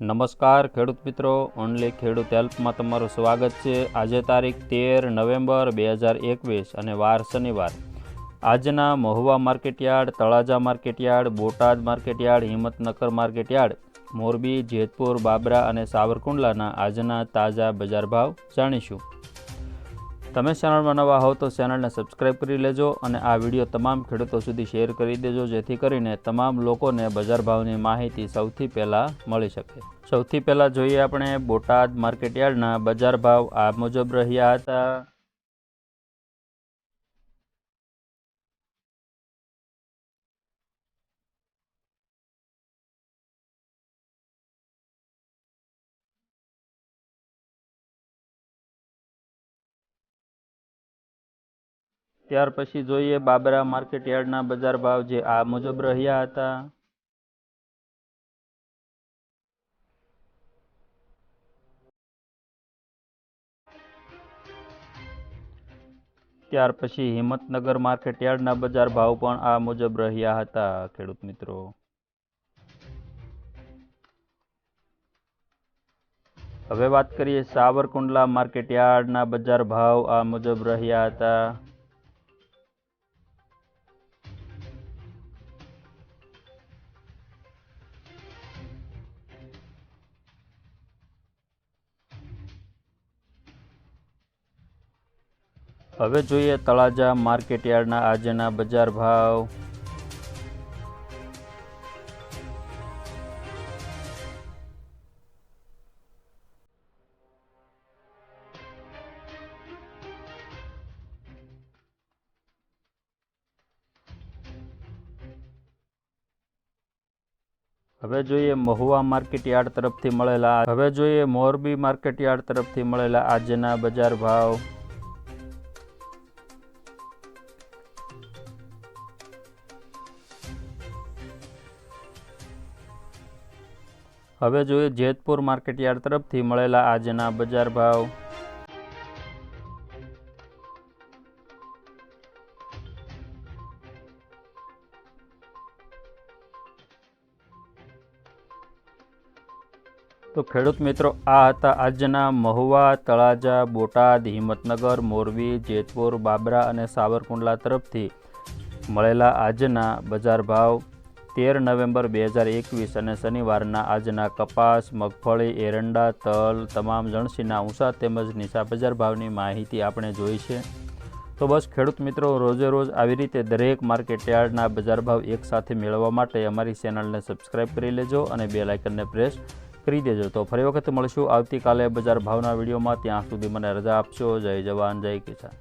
નમસ્કાર ખેડૂત મિત્રો, ઓનલી ખેડૂત હેલ્પમાં તમારું સ્વાગત છે. આજે તારીખ તેર નવેમ્બર બે હજાર એકવીસ અને વાર શનિવાર. આજના Mahuva market yard Talaja market yard Botad market yard Himmatnagar market yard Morbi, Jetpur, Babra અને સાવરકુંડલાના આજના તાજા બજાર ભાવ જાણીશું. તમે ચેનલમાં નવા હોવ તો ચેનલને સબસ્ક્રાઈબ કરી લેજો અને આ વીડિયો તમામ ખેડૂતો સુધી શેર કરી દેજો, જેથી કરીને તમામ લોકોને બજાર ભાવની માહિતી સૌથી પહેલાં મળી શકે. સૌથી પહેલાં જોઈએ આપણે બોટાદ માર્કેટયાર્ડના બજાર ભાવ આ મુજબ રહ્યા હતા. ત્યાર પછી જોઈએ બાબરા માર્કેટ યાર્ડના બજાર ભાવ જે આ મુજબ રહ્યા હતા. ત્યાર પછી હિંમતનગર માર્કેટયાર્ડના બજાર ભાવ પણ આ મુજબ રહ્યા હતા, ખેડૂત મિત્રો. હવે વાત કરીએ સાવરકુંડલા માર્કેટયાર્ડના બજાર ભાવ આ મુજબ રહ્યા હતા. હવે જોઈએ તળાજા માર્કેટયાર્ડના આજના બજાર ભાવ. હવે જોઈએ મહુવા માર્કેટયાર્ડ તરફથી મળેલા, હવે જોઈએ મોરબી માર્કેટયાર્ડ તરફથી મળેલા આજના બજાર ભાવ. હવે જોઈએ જેતપુર માર્કેટયાર્ડ તરફથી મળેલા આજના બજાર ભાવ. તો ખેડૂત મિત્રો, આ હતા આજના મહુવા, તળાજા, બોટાદ, હિંમતનગર, મોરબી, જેતપુર, બાબરા અને સાવરકુંડલા તરફથી મળેલા આજના બજાર ભાવ. તેર નવેમ્બર બે હજાર એકવીસ અને શનિવારના આજના કપાસ, મગફળી, એરંડા, તલ તમામ જણસીના ઊંચા તેમજ નીચા બજાર ભાવની માહિતી આપણે જોઈ છે. તો બસ ખેડૂત મિત્રો, રોજે રોજ આવી રીતે દરેક માર્કેટ યાર્ડના બજાર ભાવ એકસાથે મેળવવા માટે અમારી ચેનલને સબસ્ક્રાઈબ કરી લેજો અને બે લાઇકનને પ્રેસ કરી દેજો. તો ફરી વખત મળશું આવતીકાલે બજાર ભાવના વિડીયોમાં. ત્યાં સુધી મને રજા આપશો. જય જવાન, જય કિસાન.